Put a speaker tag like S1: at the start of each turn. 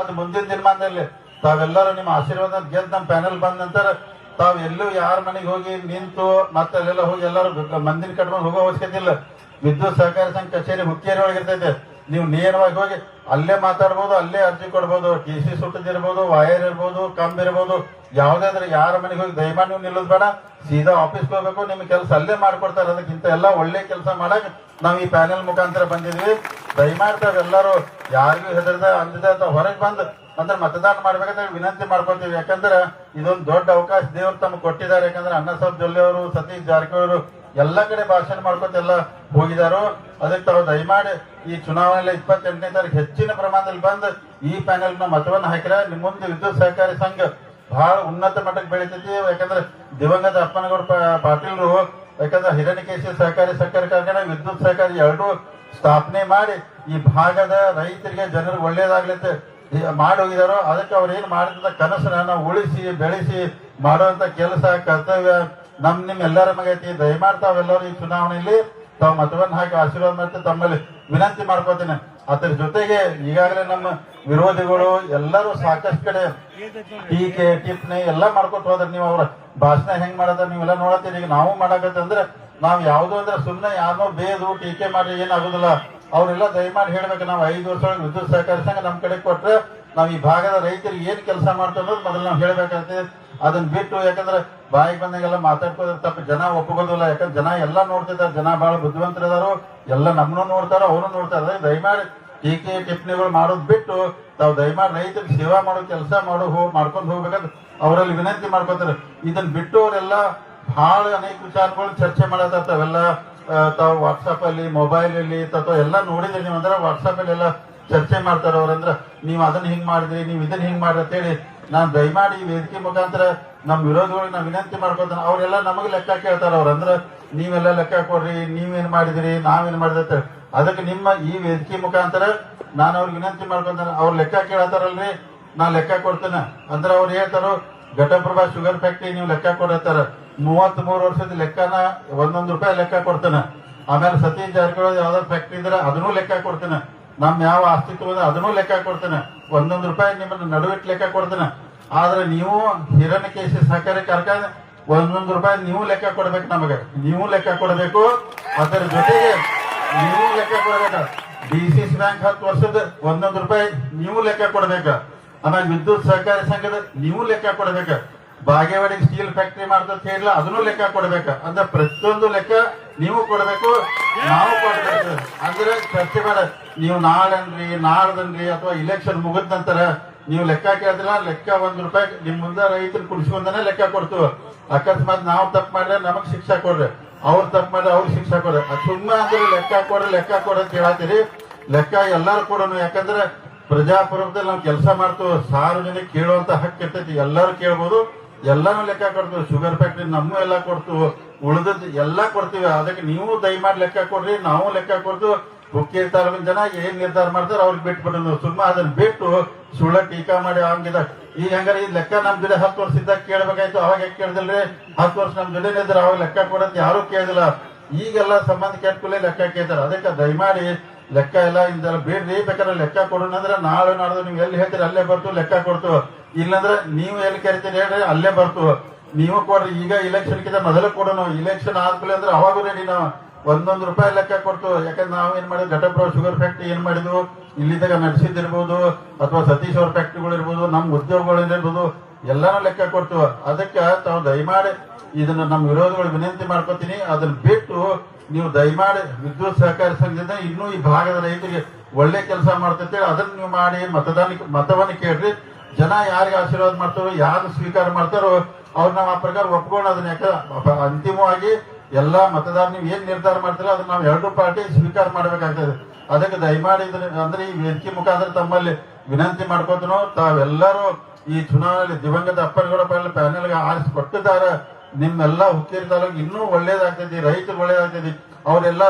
S1: ಮತ್ತೆ ಮುಂದಿನ ದಿನಮಾನದಲ್ಲಿ ತಾವೆಲ್ಲರೂ ನಿಮ್ಮ ಆಶೀರ್ವಾದ ಗೆದ್ದು ನಮ್ಮ ಪ್ಯಾನೆಲ್ ಬಂದ ನಂತರ ತಾವು ಎಲ್ಲೂ ಯಾರ ಮನೆಗೆ ಹೋಗಿ ನಿಂತು ಮತ್ತೆ ಅಲ್ಲೆಲ್ಲ ಹೋಗಿ ಎಲ್ಲರೂ ಮಂದಿನ ಕಟ್ಕೊಂಡು ಹೋಗೋ ಅವಶ್ಯಕತೆ ಇಲ್ಲ. ವಿದ್ಯುತ್ ಸಹಕಾರ ಸಂಘ ಕಚೇರಿ ಹುಕ್ಕೇರಿ ಒಳಗೆ ಇರ್ತೈತೆ ನೀವು ನೇರವಾಗಿ ಹೋಗಿ ಅಲ್ಲೇ ಮಾತಾಡ್ಬೋದು, ಅಲ್ಲೇ ಅರ್ಜಿ ಕೊಡ್ಬೋದು ಟಿ ಸಿ ಸುಟ್ಟದಿರ್ಬೋದು ವೈರ್ ಇರ್ಬೋದು, ಕಂಬ್ ಇರ್ಬೋದು ಯಾವ್ದಾದ್ರೆ ಯಾರ ಮನೆಗೆ ಹೋಗಿ ದಯಮಾಡಿ ನೀವು ನಿಲ್ಲೋದು ಬೇಡ ಸೀದಾ ಆಫೀಸ್ಗೆ ಹೋಗ್ಬೇಕು ನಿಮ್ಮ ಕೆಲಸ ಅಲ್ಲೇ ಮಾಡ್ಕೊಡ್ತಾರೆ. ಅದಕ್ಕಿಂತ ಎಲ್ಲ ಒಳ್ಳೆ ಕೆಲಸ ಮಾಡಕ್ ನಾವು ಈ ಪ್ಯಾನೆಲ್ ಮುಖಾಂತರ ಬಂದಿದ್ವಿ. ದಯಮಾಡಿ ಎಲ್ಲರೂ ಯಾರಿಗೂ ಹೆದರ್ದ ಅಂದಿದ ಹೊರಗೆ ಬಂದು ಅಂದ್ರೆ ಮತದಾನ ಮಾಡ್ಬೇಕಂದ್ರೆ ವಿನಂತಿ ಮಾಡ್ಕೊತೀವಿ ಯಾಕಂದ್ರೆ ಇದೊಂದು ದೊಡ್ಡ ಅವಕಾಶ ದೇವ್ರು ತಮ್ಗೆ ಕೊಟ್ಟಿದ್ದಾರೆ. ಯಾಕಂದ್ರೆ ಅಣ್ಣಸಾಬ್ ಜೊಲ್ಲೆ ಅವರು, ಸತೀಶ್ ಜಾರಕಿಹೊಳಿ ಎಲ್ಲ ಕಡೆ ಭಾಷಣ ಮಾಡ್ಕೊತ ಎಲ್ಲ ಹೋಗಿದಾರೋ, ಅದಕ್ಕೆ ತಾವು ದಯಮಾಡಿ ಈ ಚುನಾವಣೆ ಇಪ್ಪತ್ತೆಂಟನೇ ತಾರೀಕು ಹೆಚ್ಚಿನ ಪ್ರಮಾಣದಲ್ಲಿ ಬಂದು ಈ ಪ್ಯಾನೆಲ್ನ ಮತವನ್ನು ಹಾಕಿರ ನಿಮ್ಮ ಮುಂದೆ ವಿದ್ಯುತ್ ಸಹಕಾರಿ ಸಂಘ ಬಹಳ ಉನ್ನತ ಮಟ್ಟಕ್ಕೆ ಬೆಳಿತೈತಿ. ಯಾಕಂದ್ರೆ ದಿವಂಗತ ಅಪ್ಪನಗೌಡ ಪಾಟೀಲ್ರು, ಯಾಕಂದ್ರೆ ಹಿರಣ್ಯಕೇಶಿ ಸಹಕಾರಿ ಸಹಕಾರಿ ಕಾರ್ಖಾನೆ, ವಿದ್ಯುತ್ ಸಹಕಾರಿ ಎರಡೂ ಸ್ಥಾಪನೆ ಮಾಡಿ ಈ ಭಾಗದ ರೈತರಿಗೆ ಜನರಿಗೆ ಒಳ್ಳೇದಾಗ್ಲತ್ತೆ ಮಾಡಿ ಹೋಗಿದಾರೋ, ಅದಕ್ಕೆ ಅವ್ರು ಏನ್ ಮಾಡಿದ ಕನಸನ್ನ ಉಳಿಸಿ, ಬೆಳೆಸಿ, ಮಾಡುವಂತ ಕೆಲಸ, ಕರ್ತವ್ಯ ನಮ್ ನಿಮ್ ಎಲ್ಲರ ಮಗೈತಿ ದಯಮಾಡಿ ತಾವೆಲ್ಲರೂ ಈ ಚುನಾವಣೆಯಲ್ಲಿ ತಾವು ಮತವನ್ನು ಹಾಕಿ ಆಶೀರ್ವಾದ ಮಾಡ್ತೀವಿ ತಮ್ಮಲ್ಲಿ ವಿನಂತಿ ಮಾಡ್ಕೋತೀನಿ. ಅದ್ರ ಜೊತೆಗೆ ಈಗಾಗಲೇ ನಮ್ಮ ವಿರೋಧಿಗಳು ಎಲ್ಲರೂ ಸಾಕಷ್ಟು ಕಡೆ ಟೀಕೆ, ಟಿಪ್ಪಣಿ ಎಲ್ಲ ಮಾಡ್ಕೊತ ಹೋದ್ರೆ ನೀವು ಅವ್ರ ಭಾಷಣ ಹೆಂಗ್ ಮಾಡದ ನೀವೆಲ್ಲ ನೋಡತ್ತೀರಿ. ಈಗ ನಾವು ಮಾಡಕತ್ತಂದ್ರೆ ನಾವು ಯಾವ್ದು ಅಂದ್ರೆ ಸುಮ್ಮನೆ ಯಾರನ್ನೋ ಬೇದು ಟೀಕೆ ಮಾಡಿ ಏನಾಗುದಿಲ್ಲ ಅವರೆಲ್ಲ ದಯಮಾಡಿ ಹೇಳ್ಬೇಕು, ನಾವು ಐದು ವರ್ಷ ವಿದ್ಯುತ್ ಸಹಕಾರ ಸಂಘ ನಮ್ ಕಡೆ ಕೊಟ್ರೆ ನಾವು ಈ ಭಾಗದ ರೈತರಿಗೆ ಏನ್ ಕೆಲಸ ಮಾಡ್ತೇವೆ ಅನ್ನೋದು ಮೊದಲು ನಾವು ಹೇಳ್ಬೇಕಾಗ್ತದೆ ಅದನ್ನ ಬಿಟ್ಟು ಯಾಕಂದ್ರೆ ಬಾಯಿಗೆ ಬಂದಾಗೆಲ್ಲ ಮಾತಾಡ್ಕೋದ್ರೆ ತಪ್ಪ. ಜನ ಒಪ್ಪಗೋದಿಲ್ಲ ಯಾಕಂದ್ರೆ ಜನ ಎಲ್ಲ ನೋಡ್ತಿದ್ದಾರೆ. ಜನ ಬಹಳ ಬುದ್ಧಿವಂತರಿದಾರು. ಎಲ್ಲ ನಮ್ಮನ್ನು ನೋಡ್ತಾರ, ಅವರು ನೋಡ್ತಾರೆ. ದಯಮಾಡಿ ಟೀಕೆ ಟಿಪ್ಪಣಿಗಳು ಮಾಡೋದ್ ಬಿಟ್ಟು ತಾವು ದಯಮಾಡಿ ರೈತರಿಗೆ ಸೇವಾ ಮಾಡೋ ಕೆಲಸ ಮಾಡೋ ಹೋಗಿ ಮಾಡ್ಕೊಂಡು ಹೋಗ್ಬೇಕಂತ ಅವರಲ್ಲಿ ವಿನಂತಿ ಮಾಡ್ಕೊತಾರೆ. ಇದನ್ನ ಬಿಟ್ಟು ಅವರೆಲ್ಲ ಬಹಳ ಅನೇಕ ವಿಚಾರಗಳು ಚರ್ಚೆ ಮಾಡತ್ತಾವೆಲ್ಲ ತಾವು ವಾಟ್ಸಪ್ ಅಲ್ಲಿ ಮೊಬೈಲ್ ಅಲ್ಲಿ ಅಥವಾ ಎಲ್ಲ ನೋಡಿದ್ರೆ ನೀವು ಅಂದ್ರೆ ವಾಟ್ಸಪ್ ಅಲ್ಲಿ ಎಲ್ಲ ಚರ್ಚೆ ಮಾಡ್ತಾರ ಅವ್ರಂದ್ರ, ನೀವು ಅದನ್ನ ಹಿಂಗ್ ಮಾಡಿದ್ರಿ, ನೀವು ಇದನ್ನ ಹಿಂಗ್ ಮಾಡ್ರಿ ಅಂತ ಹೇಳಿ ನಾನ್ ದಯಮಾಡಿ ಈ ವೇದಿಕೆ ಮುಖಾಂತರ ನಮ್ಮ ವಿರೋಧಿಗಳಿಗೆ ನಾವು ವಿನಂತಿ ಮಾಡ್ಕೊತಾನೆ. ಅವರೆಲ್ಲ ನಮಗೆ ಲೆಕ್ಕ ಕೇಳ್ತಾರ ಅವ್ರಂದ್ರ ನೀವೆಲ್ಲ ಲೆಕ್ಕ ಕೊಡ್ರಿ, ನೀವೇನ್ ಮಾಡಿದ್ರಿ, ನಾವೇನ್ ಮಾಡಿದ ಅದಕ್ಕೆ ನಿಮ್ಮ ಈ ವೇದಿಕೆ ಮುಖಾಂತರ ನಾನು ಅವ್ರಿಗೆ ವಿನಂತಿ ಮಾಡ್ಕೊಂತಾನೆ. ಅವ್ರು ಲೆಕ್ಕ ಕೇಳತ್ತಾರಲ್ರಿ ನಾ ಲೆಕ್ಕ ಕೊಡ್ತೇನೆ. ಅಂದ್ರೆ ಅವ್ರು ಹೇಳ್ತಾರೋ, ಘಟಪ್ರಭಾ ಶುಗರ್ ಫ್ಯಾಕ್ಟ್ರಿ ನೀವು ಲೆಕ್ಕ ಕೊಡತ್ತಾರ. ಮೂವತ್ತ್ ಮೂರು ವರ್ಷದ ಲೆಕ್ಕನ ಒಂದೊಂದು ರೂಪಾಯಿ ಲೆಕ್ಕ ಕೊಡ್ತೇನೆ. ಆಮೇಲೆ ಸತೀಶ್ ಜಾರಕಿಹೊಳಿ ಯಾವ್ದಾದ್ರು ಫ್ಯಾಕ್ಟ್ರಿ ಇದ್ರೆ ಅದನ್ನೂ ಲೆಕ್ಕ ಕೊಡ್ತೇನೆ. ನಮ್ ಯಾವ ಅಸ್ತಿತ್ವ ಇದೆ ಅದನ್ನೂ ಲೆಕ್ಕ ಕೊಡ್ತೇನೆ. ಒಂದೊಂದು ರೂಪಾಯಿ ನಿಮ್ಮನ್ನ ನಡುವಿಟ್ಟು ಲೆಕ್ಕ ಕೊಡ್ತೇನೆ. ಆದ್ರೆ ನೀವು ಹಿರಣ್ಯಕೇಶಿ ಸಹಕಾರಿ ಕಾರ್ಖಾನೆ, ಒಂದೊಂದು ರೂಪಾಯಿ ನೀವು ಲೆಕ್ಕ ಕೊಡ್ಬೇಕು ನಮಗೆ. ನೀವು ಲೆಕ್ಕ ಕೊಡಬೇಕು. ಅದರ ಜೊತೆಗೆ ನೀವು ಲೆಕ್ಕ ಕೊಡ್ಬೇಕು. ಡಿ ಸಿ ಸಿ ಬ್ಯಾಂಕ್ ಹತ್ತು ವರ್ಷದ, ಒಂದೊಂದು ರೂಪಾಯಿ ನೀವು ಲೆಕ್ಕ ಕೊಡ್ಬೇಕ. ಆಮೇಲೆ ವಿದ್ಯುತ್ ಸಹಕಾರಿ ಸಂಘದ, ನೀವು ಲೆಕ್ಕ ಕೊಡ್ಬೇಕ. ಬಾಗೇವಾಡಿ ಸ್ಟೀಲ್ ಫ್ಯಾಕ್ಟರಿ ಮಾಡ್ತಾ ಹೇಳಿಲ್ಲ, ಅದನ್ನು ಲೆಕ್ಕ ಕೊಡ್ಬೇಕು. ಅಂದ್ರೆ ಪ್ರತಿಯೊಂದು ಲೆಕ್ಕ ನೀವು ಕೊಡಬೇಕು. ನಾವು ಅಂದ್ರೆ ಚರ್ಚೆ ಮಾಡ. ನೀವು ನಾಳನ್ರಿ ನಾಳ್ದನ್ರಿ ಅಥವಾ ಇಲೆಕ್ಷನ್ ಮುಗಿದ ನಂತರ ನೀವು ಲೆಕ್ಕ ಕೇಳಿದ್ರ ಲೆಕ್ಕ ಒಂದ್ ರೂಪಾಯಿ ನಿಮ್ ಮುಂದೆ ರೈತರು ಕುಡಿಸ್ಕೊಂಡನೆ ಲೆಕ್ಕ ಕೊಡ್ತೀವಿ ಅಕಸ್ಮಾತ್ ನಾವು ತಪ್ಪು ಮಾಡಿದ್ರೆ ನಮಗ್ ಶಿಕ್ಷೆ ಕೊಡ್ರಿ. ಅವ್ರು ತಪ್ಪು ಮಾಡಿದ್ರೆ ಅವ್ರಿಗೆ ಶಿಕ್ಷೆ ಕೊಡ್ರಿ. ಸುಮ್ಮನೆ ಅಂದ್ರೆ ಲೆಕ್ಕ ಕೊಡ್ರಿ ಲೆಕ್ಕ ಕೊಡ್ರಿ ಅಂತ ಹೇಳತ್ತೀರಿ. ಲೆಕ್ಕ ಎಲ್ಲಾರು ಕೊಡೋನು. ಯಾಕಂದ್ರೆ ಪ್ರಜಾಪ್ರಭುತ್ವದಲ್ಲಿ ನಾವು ಕೆಲಸ ಮಾಡ್ತೀವಿ ಸಾರ್ವಜನಿಕ ಕೇಳುವಂತ ಹಕ್ಕು ಇರ್ತೈತಿ. ಎಲ್ಲರೂ ಕೇಳ್ಬೋದು, ಎಲ್ಲಾನು ಲೆಕ್ಕ ಕೊಡ್ತೀವಿ. ಶುಗರ್ ಫ್ಯಾಕ್ಟ್ರಿ ನಮ್ಮ ಎಲ್ಲ ಕೊಡ್ತೀವಿ ಉಳಿದದ್ದು ಎಲ್ಲ ಕೊಡ್ತೀವಿ. ಅದಕ್ಕೆ ನೀವು ದಯಮಾಡಿ ಲೆಕ್ಕ ಕೊಡ್ರಿ, ನಾವು ಲೆಕ್ಕ ಕೊಡ್ದು ತಾಲೂಕಿನ ಜನ ಏನ್ ನಿರ್ಧಾರ ಮಾಡ್ತಾರೆ ಅವ್ರಿಗೆ ಬಿಟ್ಟು ಬಿಡೋದು ಸುಮ್ಮ ಅದನ್ನ ಬಿಟ್ಟು ಸುಳ್ಳ ಟೀಕಾ ಮಾಡಿ ಹಂಗಿದ ಈಗ ಹಂಗಾರೆ ಈ ಲೆಕ್ಕ ನಮ್ ಜೊತೆ ಹತ್ತು ವರ್ಷ ಇದ್ದಾಗ ಕೇಳ್ಬೇಕಾಯ್ತು. ಅವಾಗ ಯಾಕೆ ಕೇಳ್ದಿಲ್ರಿ? ಹತ್ತು ವರ್ಷ ನಮ್ ಜೊತೆ ಇದ್ರೆ, ಅವಾಗ ಲೆಕ್ಕ ಕೊಡಂತ ಯಾರು ಕೇಳಿದಿಲ್ಲ. ಈಗೆಲ್ಲ ಸಂಬಂಧ ಕೆಟ್ಟಕೊಳ್ಳಿ ಲೆಕ್ಕ ಕೇಳ್ತಾರೆ. ಅದಕ್ಕೆ ದಯಮಾಡಿ ಲೆಕ್ಕ ಎಲ್ಲ ಇಂದೆಲ್ಲ ಬೇಡ್ರಿ. ಬೇಕಾದ್ರೆ ಲೆಕ್ಕ ಕೊಡೋಣ ಅಂದ್ರೆ ನಾಳೆ ನಾಡ್ದು ನೀವು ಎಲ್ಲಿ ಹೇಳ್ತೀರಿ, ಅಲ್ಲೇ ಬರ್ತು, ಲೆಕ್ಕ ಕೊಡ್ತು. ಇಲ್ಲಂದ್ರೆ ನೀವು ಎಲ್ಲಿ ಕರಿತೀರಿ ಹೇಳ್ರಿ, ಅಲ್ಲೇ ಬರ್ತು. ನೀವು ಕೊಡ್ರಿ ಈಗ ಇಲೆಕ್ಷನ್ ಕಿಂತ ಮೊದಲು ಕೊಡೋಣ ಇಲೆಕ್ಷನ್ ಆದ್ಮೇಲೆ ಅಂದ್ರೆ ಅವಾಗ ರೆಡಿ ನಾವು. ಒಂದೊಂದು ರೂಪಾಯಿ ಲೆಕ್ಕ ಕೊಡ್ತು ಯಾಕಂದ್ರೆ ನಾವು ಏನ್ ಮಾಡಿದ್ವಿ? ಘಟಪ್ರಭ ಶುಗರ್ ಫ್ಯಾಕ್ಟ್ರಿ ಏನ್ ಮಾಡಿದ್ವು? ಇಲ್ಲಿದ್ದಾಗ ನಡೆಸಿದಿರ್ಬೋದು ಅಥವಾ ಸತೀಶ್ ಅವ್ರ ಫ್ಯಾಕ್ಟ್ರಿಗಳು ಇರ್ಬೋದು ನಮ್ಮ ಉದ್ಯೋಗಗಳು ಇರ್ಬೋದು ಎಲ್ಲಾನು ಲೆಕ್ಕ ಕೊಡ್ತೀವಿ ಅದಕ್ಕೆ ತಾವು ದಯಮಾಡಿ ಇದನ್ನ ನಮ್ಮ ವಿರೋಧಗಳು ವಿನಂತಿ ಮಾಡ್ಕೋತೀನಿ. ಅದನ್ನ ಬಿಟ್ಟು ನೀವು ದಯಮಾಡಿ ವಿದ್ಯುತ್ ಸಹಕಾರಿ ಸಂಘದಿಂದ ಇನ್ನೂ ಈ ಭಾಗದ ರೈತರಿಗೆ ಒಳ್ಳೆ ಕೆಲಸ ಮಾಡ್ತೈತೆ ಅದನ್ನ ನೀವು ಮಾಡಿ ಮತದಾನ ಮತವನ್ನು ಕೇಳ್ರಿ. ಜನ ಯಾರಿಗೆ ಆಶೀರ್ವಾದ ಮಾಡ್ತಾರೋ ಯಾರು ಸ್ವೀಕಾರ ಮಾಡ್ತಾರೋ ಅವ್ರು ನಾವು ಆ ಪ್ರಕಾರ ಒಪ್ಕೊಂಡು ಅದನ್ನ ಅಂತಿಮವಾಗಿ ಎಲ್ಲ ಮತದಾರ ನೀವು ಏನ್ ನಿರ್ಧಾರ ಮಾಡ್ತೀರೋ ಅದನ್ನ ನಾವು ಎರಡು ಪಾರ್ಟಿ ಸ್ವೀಕಾರ ಮಾಡ್ಬೇಕಾಗ್ತದೆ. ಅದಕ್ಕೆ ದಯಮಾಡಿ ಅಂದ್ರೆ ಈ ವೇದಿಕೆ ಮುಖಾಂತರ ತಮ್ಮಲ್ಲಿ ವಿನಂತಿ ಮಾಡ್ಕೊತನು. ತಾವೆಲ್ಲರೂ ಈ ಚುನಾವಣೆಯಲ್ಲಿ ದಿವಂಗತ ಅಪ್ಪನಗೌಡ ಪ್ಯಾನೆಲ್ಗೆ ಆರಿಸಿ ಕೊಟ್ಟಿದ್ದಾರೆ ನಿಮ್ಮೆಲ್ಲ ಹುಕ್ಕೇರಿ ತಾಲೂಕು ಇನ್ನೂ ಒಳ್ಳೇದಾಗ್ತೈತಿ, ರೈತರು ಒಳ್ಳೇದಾಗ್ತೈತಿ. ಅವರೆಲ್ಲ